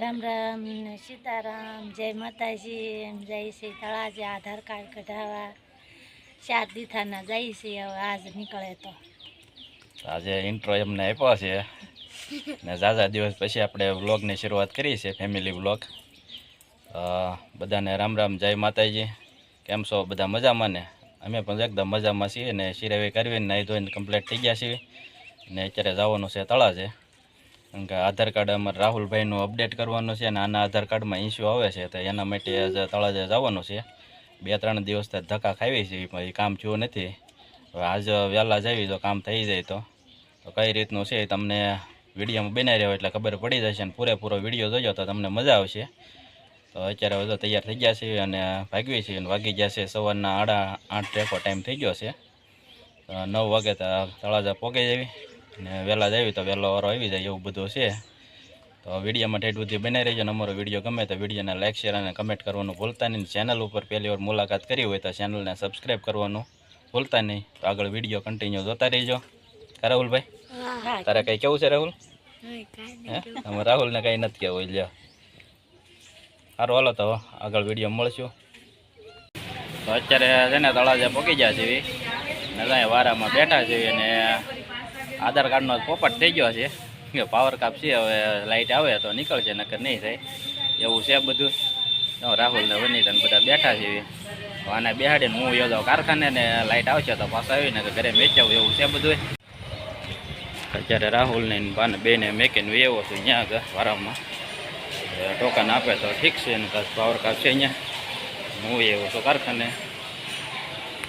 રામ રામ ને સીતારામ, જય માતાજી જય શ્રી તળાજે આધાર કાર્ડ કઢાવવા, ચાર દીથાના જાય છે. હવે આજ નીકળે તો. આજે ઇન્ટ્રો એમને આપ્યો છે. ને ઝાઝા દિવસ પછી આપણે વ્લોગની શરૂઆત કરી છે ફેમિલી વ્લોગ. બધાને રામ રામ, જય માતાજી. કેમ છો? બધા મજામાં ને? અમે પણ એકદમ મજામાં છીએ ને શિરાવી કરવીને નાહી ધોઈને કમ્પ્લીટ થઈ ગયા છીએ. ને અત્યારે જવાનું છે તળાજે. કારણ કે આધાર કાર્ડ અમારે રાહુલભાઈનું અપડેટ કરવાનું છે અને આના આધાર કાર્ડમાં ઇસ્યુ આવે છે તો એના માટે તળાજા જવાનું છે. બે ત્રણ દિવસ ધક્કા ખાવી છે એ કામ થયું નથી. હવે આજ વહેલા જઈએ તો કામ થઈ જાય તો. તો કઈ રીતનું છે તમને વિડીયોમાં બનાવી રહ્યો એટલે ખબર પડી જશે અને પૂરેપૂરો વીડિયો જોજો તો તમને મજા આવશે. તો અત્યારે બધો તૈયાર થઈ ગયા છે અને ભાગવી છે અને વાગી ગયા છે સવારના આડા આઠ ટ્રેકો ટાઈમ થઈ ગયો છે. નવ વાગે તો તળાજા પોગે જવી. ને વહેલા જવી તો વહેલો વારો આવી જાય એવું બધું છે. તો વિડીયોમાં ઠેઠ સુધી બનાવી રહેજો અને અમારો વીડિયો ગમે તો વિડીયોને લાઇક શેર અને કમેન્ટ કરવાનું ભૂલતા નહીં. ચેનલ ઉપર પહેલી વાર મુલાકાત કરી હોય તો ચેનલને સબસ્ક્રાઈબ કરવાનું ભૂલતા નહીં. તો આગળ વીડિયો કન્ટિન્યુ જોતા રહીજો. કા રાહુલભાઈ? તારે કંઈ કેવું છે રાહુલ? હે અમે રાહુલને કંઈ નથી કહેવું લ્યો. સારું હાલો તો આગળ વીડિયો મળશું. તો અત્યારે છે ને તળાજા પકી ગયા છે ને વારામાં બેઠા છીએ અને આધાર કાર્ડનો પોપટ થઈ ગયો છે. કે પાવર કાપ છે, હવે લાઇટ આવે તો નીકળશે, નકર નહીં થાય. એવું છે બધું. રાહુલ ને વનિતા ને બધા બેઠા છે. આને બેહાડીને હું યોજાવ કારખાને ને લાઇટ આવશે તો પાછા આવીને કે ઘરે વેચાવું એવું છે બધું. અત્યારે રાહુલ ને બાને બેને મેકીને વેવો છું અહીંયા વારામાં. ટોકન આપે તો ઠીક છે ને પાવર કાપ છે અહીંયા. હું એવું છું કારખાને.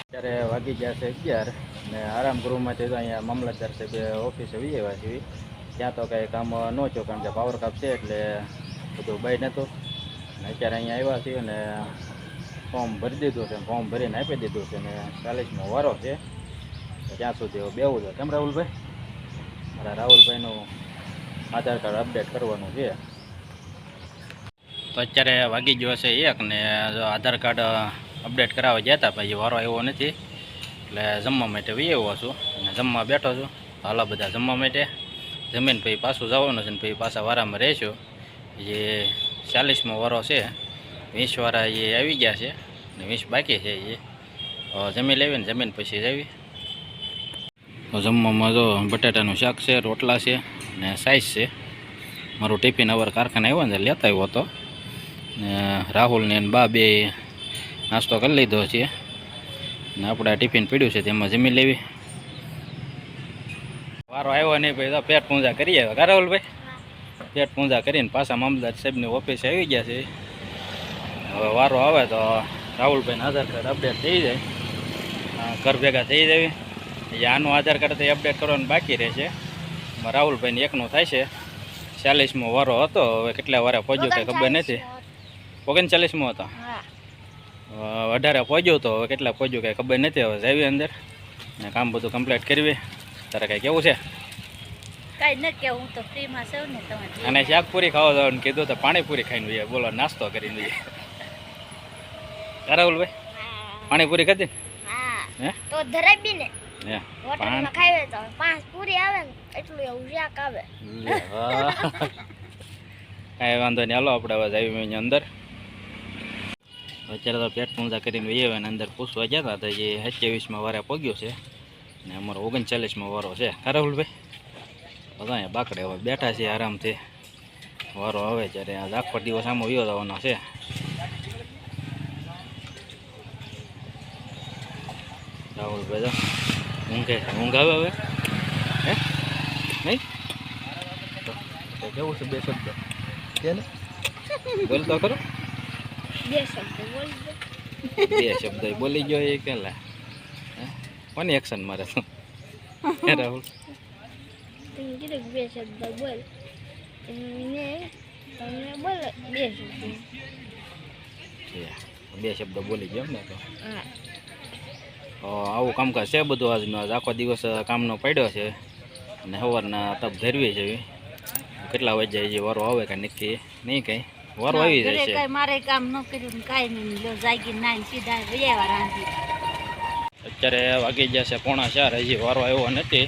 અત્યારે વાગી ગયા છે અગિયાર. ને આરામ ગૃહમાંથી તો અહીંયા મામલતદાર સાહેબ ઓફિસે વી આવ્યા છીએ ત્યાં તો કંઈ કામ ન થયું, કારણ કે પાવર કાપ છે એટલે બધું બંધ નહોતું અત્યારે અહીંયા આવ્યા છીએ ને ફોર્મ ભરી દીધું છે ફોર્મ ભરીને આપી દીધું છે ને ચાલીસમો વારો છે. ત્યાં સુધી બેવું છે કેમ રાહુલભાઈ? મારા રાહુલભાઈનું આધાર કાર્ડ અપડેટ કરવાનું છે. તો અત્યારે વાગી ગયો છે એક ને આધાર કાર્ડ અપડેટ કરાવવા ગયા હતા, પછી વારો આવ્યો નથી. એટલે જમવા માટે આવ્યો છું અને જમવા બેઠો છું. હાલા બધા જમવા માટે. જમીન પછી પાછું જવાનું છે ને પછી પાછા વારામાં રહેશું. જે ચાલીસમો વારો છે. વીસ વારા એ આવી ગયા છે ને વીસ બાકી છે એ. જમી લેવી ને જમીન પછી જવી. તો જમવામાં જો બટાટાનું શાક છે, રોટલા છે ને સાઈઝ છે. મારું ટિફિન અવર કારખાને આવ્યો ને લેતા આવ્યો હતો. ને રાહુલને બા બે નાસ્તો કરી લીધો છે. ને આપણે આ ટિફિન પીડ્યું છે તેમાં જમી લેવી. વારો આવ્યો નહીં ભાઈ તો પેટ પૂંજા કરી આવ્યા. કા રાહુલભાઈ પેટ પૂંજા કરીને પાછા મામલદાર સાહેબની ઓફિસે આવી ગયા છે. હવે વારો આવે તો રાહુલભાઈને આધાર કાર્ડ અપડેટ થઈ જાય. ઘર ભેગા થઈ જાય. એ આનું આધાર કાર્ડ તો અપડેટ કરવાનું બાકી રહેશે રાહુલભાઈને એકનું થાય છે. ચાલીસમો વારો હતો હવે કેટલા વારે પહોંચ્યો કંઈ ખબર નથી. ઓગણચાલીસમો હતો. અઢારે પહોંચ્યો તો હવે કેટલા પહોંચ્યું કંઈ ખબર નથી. હવે જાવી અંદર. ને કામ બધું કમ્પ્લીટ કરવી. તારે કંઈ કેવું છે? અને શાક પૂરી ખાવા જવાનું કીધું તો પાણીપુરી ખાઈને જઈએ બોલો નાસ્તો કરીને જઈએ રાહુલભાઈ? પાણીપુરી ખાધી હા. તો ને. કાંઈ વાંધો નહીં. હાલો આપણે હવે એની અંદર. અત્યારે તો પેટ પૂંજા કરીને વહી આવ્યા ને અંદર પૂછવા ગયા હતા તો એ સત્યાવીસમાં વારે પગ્યો છે. ને અમારો ઓગણચાલીસમાં વારો છે. ખરા રાહુલભાઈ? બધા અહીંયા બાકડે હવે બેઠા છે આરામથી. વારો આવે ત્યારે આ આખો દિવસ આમ વયો જવાનો છે. રાહુલભાઈ તો ઊંઘે ઊંઘ આવે હવે? હે? નહીં? તો તો કેવું છે બે શબ્દ? બોલતો ખરો? બે શબ્દ બોલ બે શબ્દ બોલી ગયો એ કેલા કોની એક્શન મારે તો? રાહુલ. તમે કીધું બે શબ્દ બોલ. ને તમને બોલે બે શબ્દ. બે શબ્દ બોલી ગયો એમ ને તો? હા. આવું કામકાજ છે બધું આજનો? આજ આખો દિવસ કામનો પડ્યો છે. અને સવારના તપ ધરવી છે. કેટલા વાગ્યા જે વારો આવે કાંઈ નક્કી? નહીં કાંઈ? વારો આવી જાય છે કઈ મારે કામ ન કર્યું કાઈ નહીં. લો જાગી નાઈ સીધા વૈયા રાંધી અત્યારે વાગી જશે પોણા ચાર. હજી વારો આવ્યો નથી.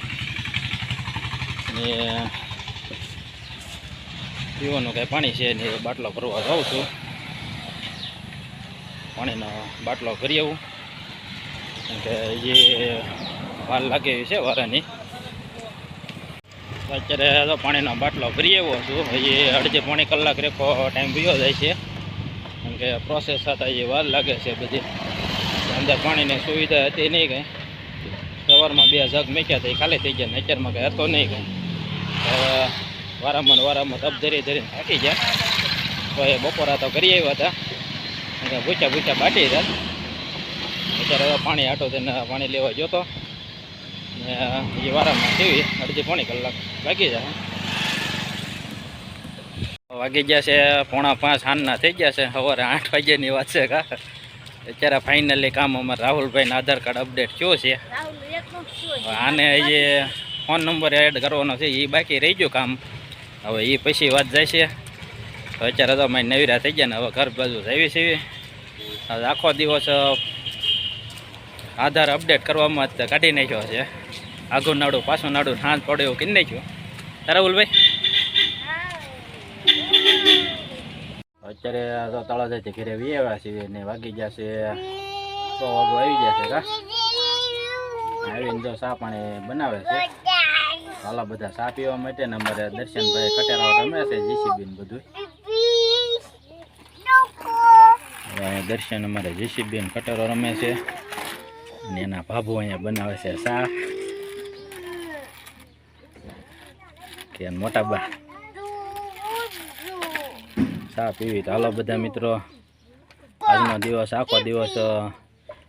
ને પીવાનું કાંઈ પાણી છે ને બાટલો ભરવા જાઉં છું. પાણીનો બાટલો ભરી આવું. કેમ કે જે વાર લાગે છે વારાની. અત્યારે તો પાણીનો બાટલો ભરી આવ્યો છું. હજી અડધી પોણી કલાક રેખો ટાઈમ પીવો જાય છે. કેમ કે પ્રોસેસ થતા જે વાર લાગે છે બધી. અંદર પાણીની સુવિધા હતી નહીં કંઈ. સવારમાં બે જગ મેક્યા હતા ખાલી થઈ ગયા નેચરમાં કંઈ હતો નહીં કંઈ. હવે વારામાં વારામાં તપ ધરી ધરીને થાકી ગયા. તો એ બપોરા તો કરી આવ્યા હતા. ભૂચા ભૂચા બાટી હતા અત્યારે પાણી આટો તેને પાણી લેવા જોતો એ વારામાં કેવી? અડધી પોણી કલાક બાકી જાય વાગી ગયા છે, પોણા પાંચ હાનના થઈ ગયા છે. સવારે આઠ વાગ્યાની વાત છે કા? અત્યારે ફાઇનલી કામ અમારે રાહુલભાઈના આધાર કાર્ડ અપડેટ થયો છે. આને જે ફોન નંબર એડ કરવાનો છે એ બાકી રહી ગયું કામ. હવે એ પછી વાત જાય છે. અત્યારે તો મારી નવીરા થઈ ગયા ને, હવે ઘર બાજુ જવી છે આખો દિવસ આધાર અપડેટ કરવામાં જ કાઢી નાખ્યો છે. આઘું નાડું પાછું નાડું હાથ પડે એવું કરી નાખ્યું. રાહુલભાઈ? અત્યારે તો તળાજાથી ઘરે વી આવ્યા છીએ ને વાગી ગયા છે સો વાગો આવી ગયા છે કા? આવીને જો ચા પાણી બનાવે છે. હાલા બધા સા પીવા માટે ને અમારે દર્શનભાઈ કટેરા રમે છે જીસીબી ને બધું દર્શન અમારે જીસીબી ને કટેરો રમે છે. અને એના ભાભુ અહીંયા બનાવે છે ચા કે મોટા બા ચા પીવી તો હાલો બધા મિત્રો આજનો દિવસ આખો દિવસ અ,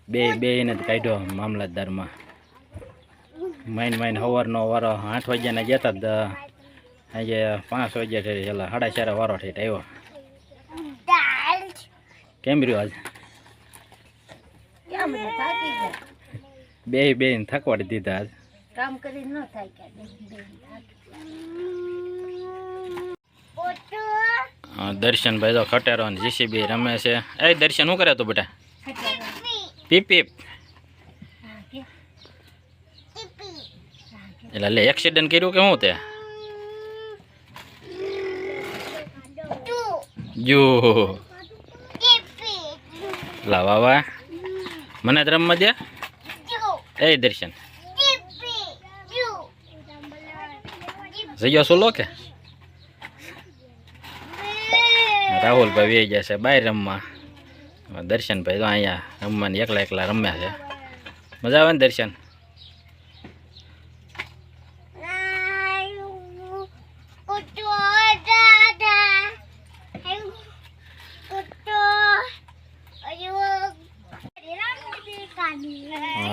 બે બેને જ કાઢ્યો મામલતદારમાં માઇન માઇન સવારનો વારો આઠ વાગ્યાના ગયા હતા આજે પાંચ વાગ્યા થઈ છેલ્લા સાડા ચાર વારો થઈ આવ્યો કેમ રહ્યો આજ કેમ બધા થાકી ગયા બે બે થકવાડી દીધા આજ. કામ કરી ન થાય કે દર્શન ભાઈ તો ખટેરો ને જીસીબી રમે છે. એ દર્શન શું કરે તું બેટા? પીપ પીપ. એટલે લે એક્સિડન્ટ કર્યું કે શું તે? જો લા વાહ વાહ. મને જ રમવા દે? એ દર્શન. જઈયો સોલો કે રાહુલભાઈ વે ગયા છે બહાર રમવા. દર્શનભાઈ તો અહીંયા રમવાની એકલા એકલા રમ્યા છે. મજા આવે ને દર્શન?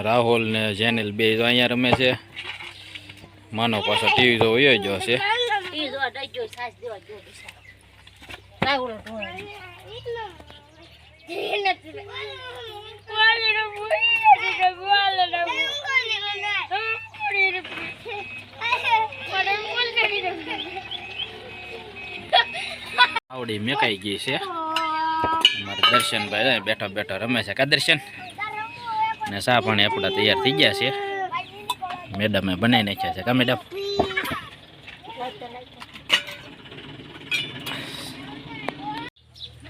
રાહુલ ને જેનિલ બે તો અહીંયા રમે છે. માનો પાછો ટીવી તો વયો જ જો જો જો ઢોળે આવડી મેકાઈ ગઈ છે. અમારે દર્શનભાઈ બેઠા બેઠા રમે છે. કા દર્શન? ને ચા પાણી આપણા તૈયાર થઈ ગયા છે મેડમે બનાવી નાખ્યા છે કા મેડમ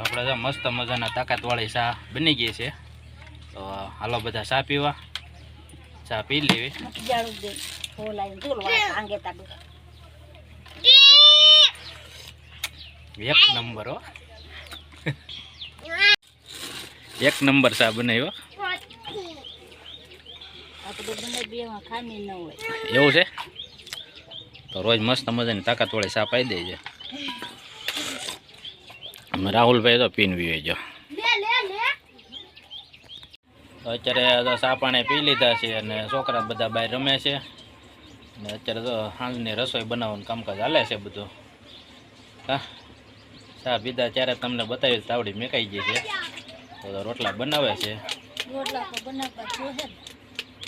આપણે તો મસ્ત મજાના તાકાતવાળી ચા બની ગઈ છે તો હાલો બધા ચા પીવા ચા પી લેવી જાડું દે ફોલાઈ ધૂળ વાળા આંગે તાડું એક નંબર હો એક નંબર ચા બનાવ્યો આપણે બંને બે માં ખામી ન હોય એવું છે? તો રોજ મસ્ત મજાની તાકાતવાળી ચા પાઈ છે અમે રાહુલભાઈ તો પીન પીવે જો. અત્યારે તો ચા પી લીધા છે અને છોકરા બધા બહાર રમે છે. ને અત્યારે તો સાંજની રસોઈ બનાવવાનું કામકાજ હાલે છે બધું. હા ચા પીધા ત્યારે તમને બતાવી તાવડી મેકાઈ ગઈ છે. તો રોટલા બનાવે છે. રોટલા બનાવવા.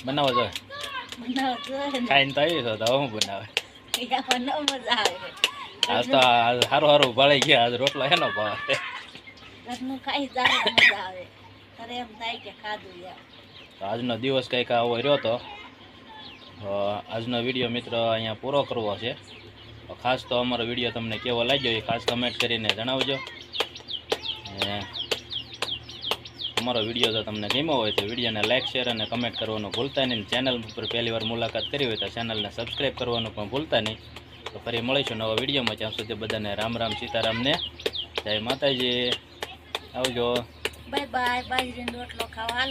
બનાવો ને. ખાઈને તો આવી છો, તો હું બનાવે? આજ તો સારું સારું ભાળી ગયા, આજ રોટલો એનો ભાવે. આજનો દિવસ કંઈક આવો રહ્યો તો. તો આજનો વીડિયો મિત્ર અહીંયા પૂરો કરવો છે. ખાસ તો અમારો વીડિયો તમને કેવો લાગ્યો એ ખાસ કમેન્ટ કરીને જણાવજો. અમારો વીડિયો જો તમને ગમ્યો હોય તો વિડીયોને લાઇક શેર અને કમેન્ટ કરવાનું ભૂલતા નહીં. ચેનલ ઉપર પહેલી વાર મુલાકાત કરી હોય તો ચેનલને સબસ્ક્રાઈબ કરવાનું પણ ભૂલતા નહીં. તો ફરી મળીશું નવા વિડીયોમાં ત્યાં સુધી બધાને રામ રામ, સીતારામને. જય માતાજી. આવજો. બાય બાય બાજરીનો રોટલો ખાવા